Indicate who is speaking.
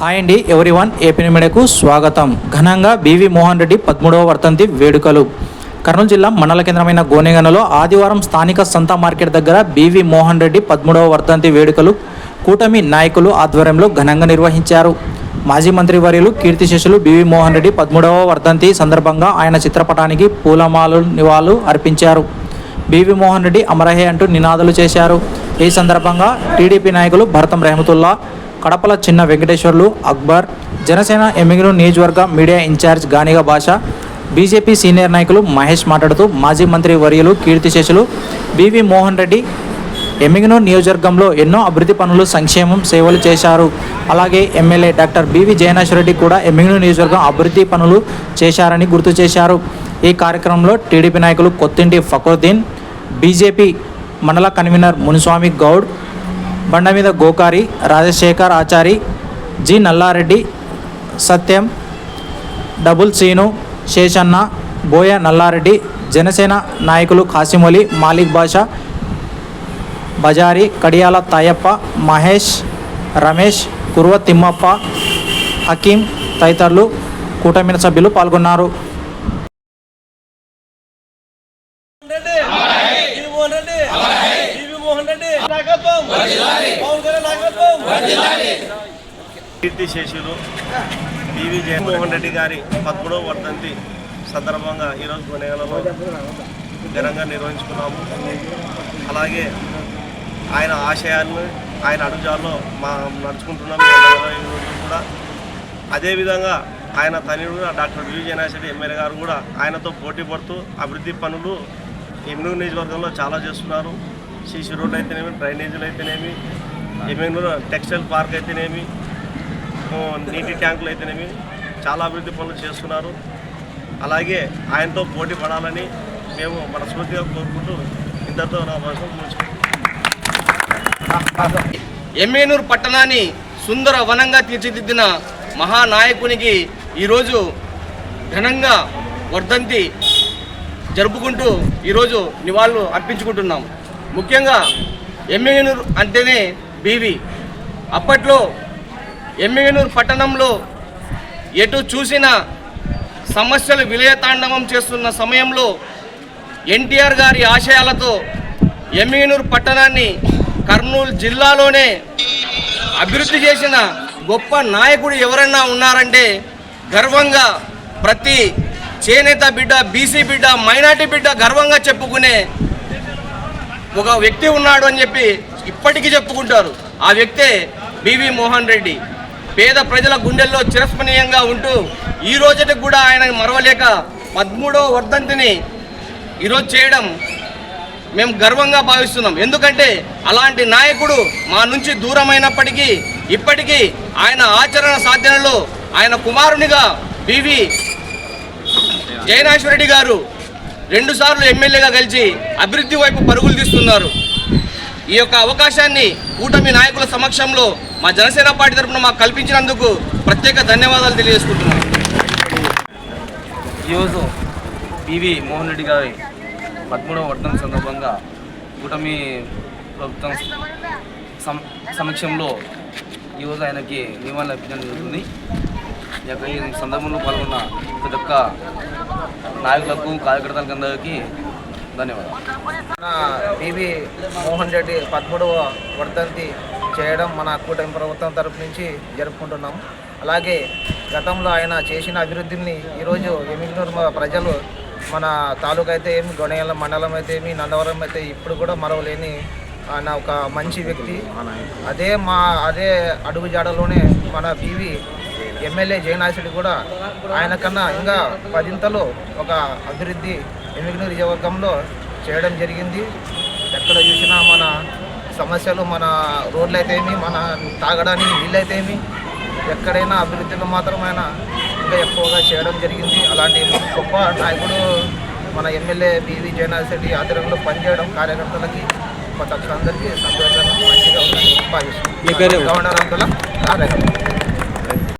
Speaker 1: Hi అండి one AP మీడియాకు స్వాగతం. ఘనంగా బీవీ మోహన్ రెడ్డి పదమూడవ వర్తంతి వేడుకలు. కర్నూలు జిల్లా మండల కేంద్రమైన గోనెగనలో ఆదివారం స్థానిక సంత మార్కెట్ దగ్గర బీవీ మోహన్ రెడ్డి పదమూడవ వర్ధంతి వేడుకలు కూటమి నాయకులు ఆధ్వర్యంలో ఘనంగా నిర్వహించారు. మాజీ మంత్రి వర్యులు కీర్తిశేషులు బీవీ మోహన్ రెడ్డి పదమూడవ వర్ధంతి సందర్భంగా ఆయన చిత్రపటానికి పూలమాలు నివాళులు అర్పించారు. బీవీ మోహన్ రెడ్డి అమరహే అంటూ నినాదాలు చేశారు. ఈ సందర్భంగా టీడీపీ నాయకులు భరతం రెహమతుల్లా కడపల చిన్న వెంకటేశ్వర్లు అక్బర్ జనసేన ఎమ్మెల్యే నియోజకవర్గ మీడియా ఇన్ఛార్జ్ గానిగా భాష బీజేపీ సీనియర్ నాయకులు మహేష్ మాట్లాడుతూ మాజీ మంత్రి వర్యులు కీర్తిశేషులు బీవీ మోహన్ రెడ్డి ఎమ్మిగనూరు నియోజకవర్గంలో ఎన్నో అభివృద్ధి పనులు సంక్షేమం సేవలు చేశారు. అలాగే ఎమ్మెల్యే డాక్టర్ బివి జయనాశ్వరెడ్డి కూడా ఎమ్మిగనూరు నియోజకవర్గం అభివృద్ధి పనులు చేశారని గుర్తు చేశారు. ఈ కార్యక్రమంలో టీడీపీ నాయకులు కొత్తింటి ఫకరుద్దీన్ బీజేపీ మండల కన్వీనర్ మునిస్వామి గౌడ్ బండ మీద గోకారి రాజశేఖర్ ఆచారి జి నల్లారెడ్డి సత్యం డబుల్ సీను శేషన్న బోయ నల్లారెడ్డి జనసేన నాయకులు కాసిమొలి మాలిక్ బాషా బజారి కడియాల తాయప్ప మహేష్ రమేష్ కుర్వ తిమ్మప్ప హకీం తదితరులు కూటమి సభ్యులు పాల్గొన్నారు
Speaker 2: రెడ్డి టీవీ మోహన్ రెడ్డి టీవీ మోహన్ రెడ్డి నాయకత్వం పవన్ కళ్యాణ్ నాయకత్వం.
Speaker 3: కీర్తి శేషులు పివి జగన్మోహన్ రెడ్డి గారి పదమూడవ వర్ధంతి సందర్భంగా ఈరోజు కొనేగలలో ఘనంగా నిర్వహించుకున్నాము. అలాగే ఆయన ఆశయాలను ఆయన అడుగుజాల్లో మా నడుచుకుంటున్నాము. ఈ నెల ఈ రోజులు కూడా అదేవిధంగా ఆయన తనయుడు డాక్టర్ వి. జనాశెట్టి ఎమ్మెల్యే గారు కూడా ఆయనతో పోటీ పడుతూ అభివృద్ధి పనులు ఎమ్మెనూరు నియోజకవర్గంలో చాలా చేస్తున్నారు. సీసీ రోడ్లు అయితేనేమి డ్రైనేజీలు అయితేనేమి ఏమైనా టెక్స్టైల్ పార్క్ అయితేనేమి నీటి ట్యాంకులు అయితేనేమి చాలా అభివృద్ధి పనులు చేస్తున్నారు. అలాగే ఆయనతో పోటీ పడాలని మేము మనస్ఫూర్తిగా కోరుకుంటూ ఇంతతో నా భాషను
Speaker 4: ఎమ్మేనూరు పట్టణాన్ని సుందర వనంగా తీర్చిదిద్దిన మహానాయకునికి ఈరోజు ఘనంగా వర్ధంతి జరుపుకుంటూ ఈరోజు నివాళులు అర్పించుకుంటున్నాం ముఖ్యంగా ఎమ్మెగనూరు అంటేనే బీవి. అప్పట్లో ఎమ్మెగనూరు పట్టణంలో ఎటు చూసిన సమస్యలు విలయతాండవం చేస్తున్న సమయంలో ఎన్టీఆర్ గారి ఆశయాలతో ఎమ్మిగనూరు పట్టణాన్ని కర్నూలు జిల్లాలోనే అభివృద్ధి చేసిన గొప్ప నాయకుడు ఎవరన్నా ఉన్నారంటే గర్వంగా ప్రతి చేనేత బిడ్డ బీసీ బిడ్డ మైనార్టీ బిడ్డ గర్వంగా చెప్పుకునే ఒక వ్యక్తి ఉన్నాడు అని చెప్పి ఇప్పటికీ చెప్పుకుంటారు. ఆ వ్యక్తే బివి మోహన్ రెడ్డి. పేద ప్రజల గుండెల్లో చిరస్మరణీయంగా ఉంటూ ఈ రోజుకి కూడా ఆయన మరవలేక పదమూడవ వర్ధంతిని ఈరోజు చేయడం మేము గర్వంగా భావిస్తున్నాం. ఎందుకంటే అలాంటి నాయకుడు మా నుంచి దూరమైనప్పటికీ ఇప్పటికీ ఆయన ఆచరణ సాధనలో ఆయన కుమారునిగా బివి జయనాశ్వరెడ్డి గారు రెండుసార్లు ఎమ్మెల్యేగా కలిసి అభివృద్ధి వైపు పరుగులు తీస్తున్నారు. ఈ యొక్క అవకాశాన్ని కూటమి నాయకుల సమక్షంలో మా జనసేన పార్టీ తరఫున మాకు కల్పించినందుకు ప్రత్యేక ధన్యవాదాలు తెలియజేసుకుంటున్నాను
Speaker 5: ఈరోజు పివి మోహన్ రెడ్డి గారి పదమూడవ వర్ధం సందర్భంగా కూటమి ప్రభుత్వం సమక్షంలో ఈరోజు ఆయనకి నివాళులు అర్పించడం జరుగుతుంది. ఈ యొక్క ఈ సందర్భంలో పాల్గొన్న ప్రతి ఒక్క నాయకులకు కార్యకర్తలకు అందరికీ ధన్యవాదాలు.
Speaker 6: మన మోహన్ రెడ్డి పదమూడవ వర్ధంతి చేయడం మన కూటమి ప్రభుత్వం తరపు నుంచి జరుపుకుంటున్నాం అలాగే గతంలో ఆయన చేసిన అభివృద్ధిని ఈరోజు ఎమిగ్నూరు ప్రజలు మన తాలూకా అయితే ఏమి గొనెల మండలం అయితే ఏమి నందవరం అయితే ఇప్పుడు కూడా మరవలేని ఆయన ఒక మంచి వ్యక్తి. అదే మా అదే అడుగు జాడలోనే మన బీవీ ఎమ్మెల్యే జయనాథుడి కూడా ఆయన కన్నా ఇంకా పదింతలు ఒక అభివృద్ధి ఎమిగ్నూరు నియోజకవర్గంలో చేయడం జరిగింది. ఎక్కడ చూసినా మన సమస్యలు మన రోడ్లు అయితే ఏమి మన తాగడానికి నీళ్ళు అయితే ఏమి ఎక్కడైనా అభివృద్ధిలో మాత్రం ఆయన ఇంకా ఎక్కువగా చేయడం జరిగింది. అలాంటి గొప్ప నాయకుడు మన ఎమ్మెల్యే బివి రెడ్డి ఆధ్వర్యంలో పనిచేయడం కార్యకర్తలకి ప్రతి ఒక్కరందరికీ సంతోషంగా మంచిగా ఉందని భావిస్తున్నాం. గవర్నర్ అంతలా కార్యకర్త